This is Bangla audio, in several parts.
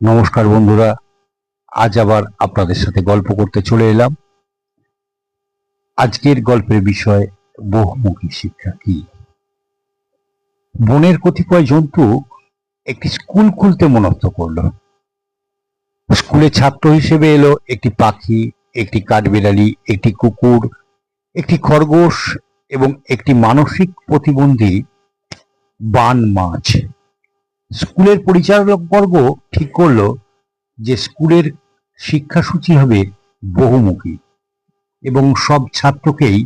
নমস্কার বন্ধুরা, আজ আবার আপনাদের সাথে গল্প করতে চলে এলাম। আজকের গল্পের বিষয়, বহুমুখী শিক্ষা কি? বনের কতিপয় জন্তু একটি স্কুল খুলতে মনস্থ করল। স্কুলে ছাত্র হিসেবে এলো একটি পাখি, একটি কাঠবিড়ালি, একটি কুকুর, একটি খরগোশ এবং একটি মানসিক প্রতিবন্ধী বান মাছ। স্কুলের পরিচালক বর্গ ঠিক করল যে স্কুলের শিক্ষাসূচি হবে বহুমুখী এবং সব ছাত্রকেই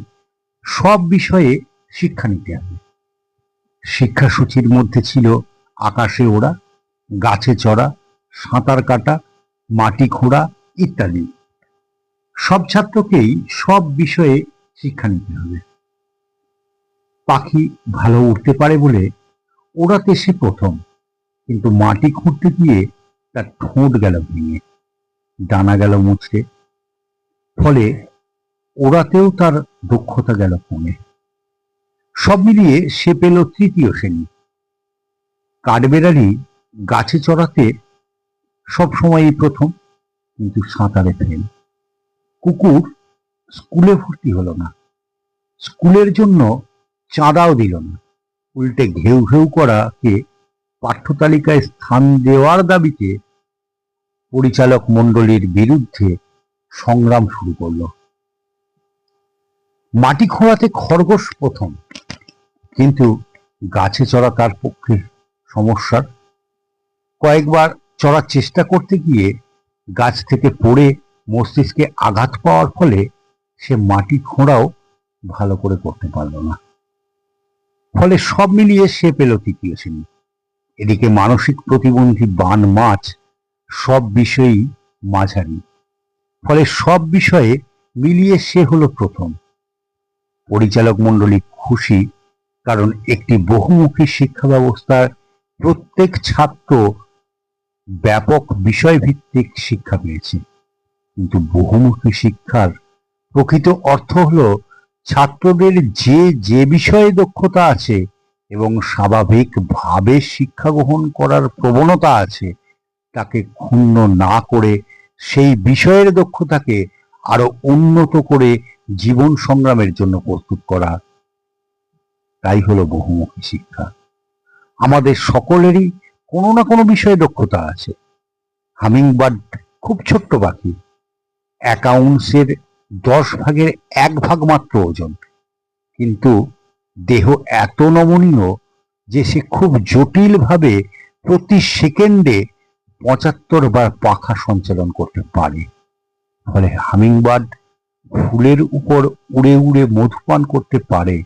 সব বিষয়ে শিক্ষা নিতে হবে। শিক্ষাসূচির মধ্যে ছিল আকাশে ওড়া, গাছে চড়া, সাঁতার কাটা, মাটি খোঁড়া ইত্যাদি। সব ছাত্রকেই সব বিষয়ে শিক্ষা নিতে হবে। পাখি ভালো উঠতে পারে বলে ওড়াতে সে প্রথম, কিন্তু মাটি খুঁড়তে গিয়ে তার ঠোঁট গেল ভেঙে, ডানা গেল মুছড়ে ফলে ওড়াতেও তার দক্ষতা গেল কমে। সব মিলিয়ে সে পেল তৃতীয় শ্রেণি। কাঠবেড়ালি গাছে চড়াতে সব সময়ই প্রথম, কিন্তু সাঁতারে ফেল। কুকুর স্কুলে ভর্তি হলো না। স্কুলের জন্য চাঁদাও দিল না। উল্টে ঘেউ ঘেউ করাকে পাঠ্যতালিকায় স্থান দেওয়ার দাবিতে পরিচালক মণ্ডলীর বিরুদ্ধে সংগ্রাম শুরু করল। মাটি খোঁড়াতে খরগোশ প্রথম, কিন্তু গাছে চড়া তার পক্ষে সমস্যার। কয়েকবার চড়ার চেষ্টা করতে গিয়ে গাছ থেকে পড়ে মস্তিষ্কে আঘাত পাওয়ার ফলে সে মাটি খোঁড়াও ভালো করে করতে পারল না। ফলে সব মিলিয়ে সে পেল তৃতীয় শ্রেণি। এদিকে মানসিক প্রতিবন্ধী বান মাছ সব বিষয়েই মাঝারি। ফলে সব বিষয়ে মিলিয়ে সে হলো প্রথম। পরিচালক মণ্ডলী খুশি কারণ একটি বহুমুখী শিক্ষা ব্যবস্থার প্রত্যেক ছাত্র ব্যাপক বিষয়ভিত্তিক শিক্ষা পেয়েছে। কিন্তু বহুমুখী শিক্ষার প্রকৃত অর্থ হলো ছাত্রদের যে যে বিষয়ে দক্ষতা আছে এবং স্বাভাবিকভাবে শিক্ষা গ্রহণ করার প্রবণতা আছে তাকে ক্ষুণ্ণ না করে সেই বিষয়ের দক্ষতাকে আরও উন্নত করে জীবন সংগ্রামের জন্য প্রস্তুত করা। তাই হলো বহুমুখী শিক্ষা। আমাদের সকলেরই কোনো না কোনো বিষয়ে দক্ষতা আছে। হামিংবার্ড খুব ছোট্ট পাখি। অ্যাকাউন্টসের দশ ভাগের এক ভাগ মাত্র ওজন। কিন্তু দেহ এত নমনীয় যে সে খুব জটিলভাবে প্রতি সেকেন্ডে পঁচাত্তর বার পাখা সঞ্চালন করতে পারে। ফলে হামিংবার্ড ফুলের উপর উড়ে উড়ে মধুপান করতে পারে,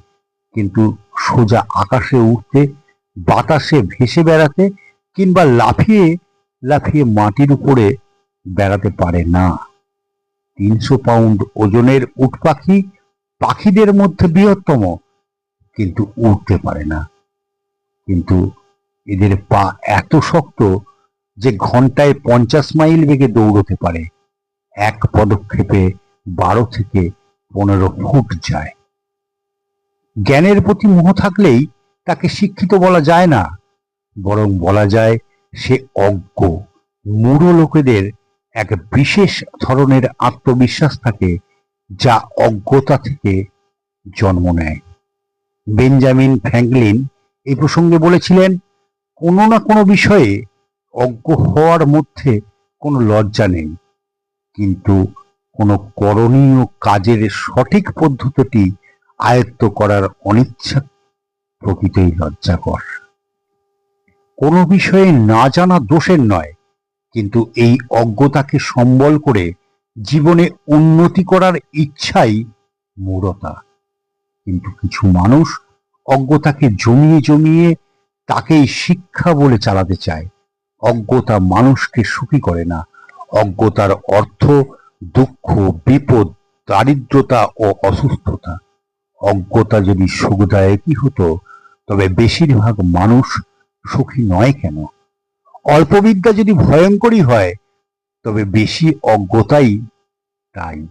কিন্তু সোজা আকাশে উঠতে বাতাসে ভেসে বেড়াতে কিংবা লাফিয়ে লাফিয়ে মাটির উপরে বেড়াতে পারে না। তিনশো পাউন্ড ওজনের উট পাখি পাখিদের মধ্যে বৃহত্তম, কিন্তু উঠতে পারে না। কিন্তু এদের পা এত শক্ত যে ঘন্টায় পঞ্চাশ মাইল বেগে দৌড়তে পারে, এক পদক্ষেপে বারো থেকে পনেরো ফুট যায়। জ্ঞানের প্রতি মোহ থাকলেই তাকে শিক্ষিত বলা যায় না, বরং বলা যায় সে অজ্ঞ, মূঢ় লোকেদের এক বিশেষ ধরনের আত্মবিশ্বাস থাকে যা অজ্ঞতা থেকে জন্ম নেয়। বেঞ্জামিন ফ্র্যাঙ্কলিন এই প্রসঙ্গে বলেছিলেন, কোনো না কোনো বিষয়ে অজ্ঞ হওয়ার মধ্যে কোনো লজ্জা নেই। কিন্তু কোনো করণীয় কাজের সঠিক পদ্ধতিটি আয়ত্ত করার অনিচ্ছা প্রকৃতই লজ্জাকর। কোনো বিষয়ে না জানা দোষের নয়, কিন্তু এই অজ্ঞতাকে সম্বল করে জীবনে উন্নতি করার ইচ্ছাই মূঢ়তা। কিন্তু কিছু মানুষ অজ্ঞতাকে জমিয়ে জমিয়ে তাকেই শিক্ষা বলে চালাতে চায়। অজ্ঞতা মানুষকে সুখী করে না। অজ্ঞতার অর্থ দুঃখ, বিপদ, দারিদ্রতা ও অসুস্থতা। অজ্ঞতা যদি সুখদায়কই হতো, তবে বেশিরভাগ মানুষ সুখী নয় কেন? অল্পবিদ্যা যদি ভয়ঙ্করই হয়, তবে বেশি অজ্ঞতাই তাই।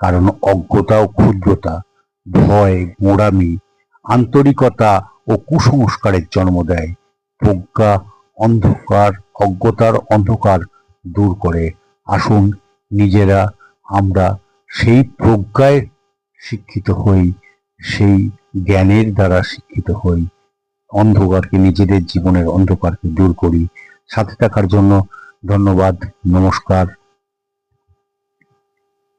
কারণ অজ্ঞতা ও ক্ষুদ্রতা, ভয় গোড়ামি আন্তরিকতা ও কুসংস্কারের জন্ম দেয়। প্রজ্ঞা অন্ধকার, অজ্ঞতার অন্ধকার দূর করে। আসুন, নিজেরা, আমরা সেই প্রজ্ঞায় শিক্ষিত হই, সেই জ্ঞানের দ্বারা শিক্ষিত হই। অন্ধকারকে, নিজেদের জীবনের অন্ধকারকে দূর করি। সাথে থাকার জন্য ধন্যবাদ, নমস্কার।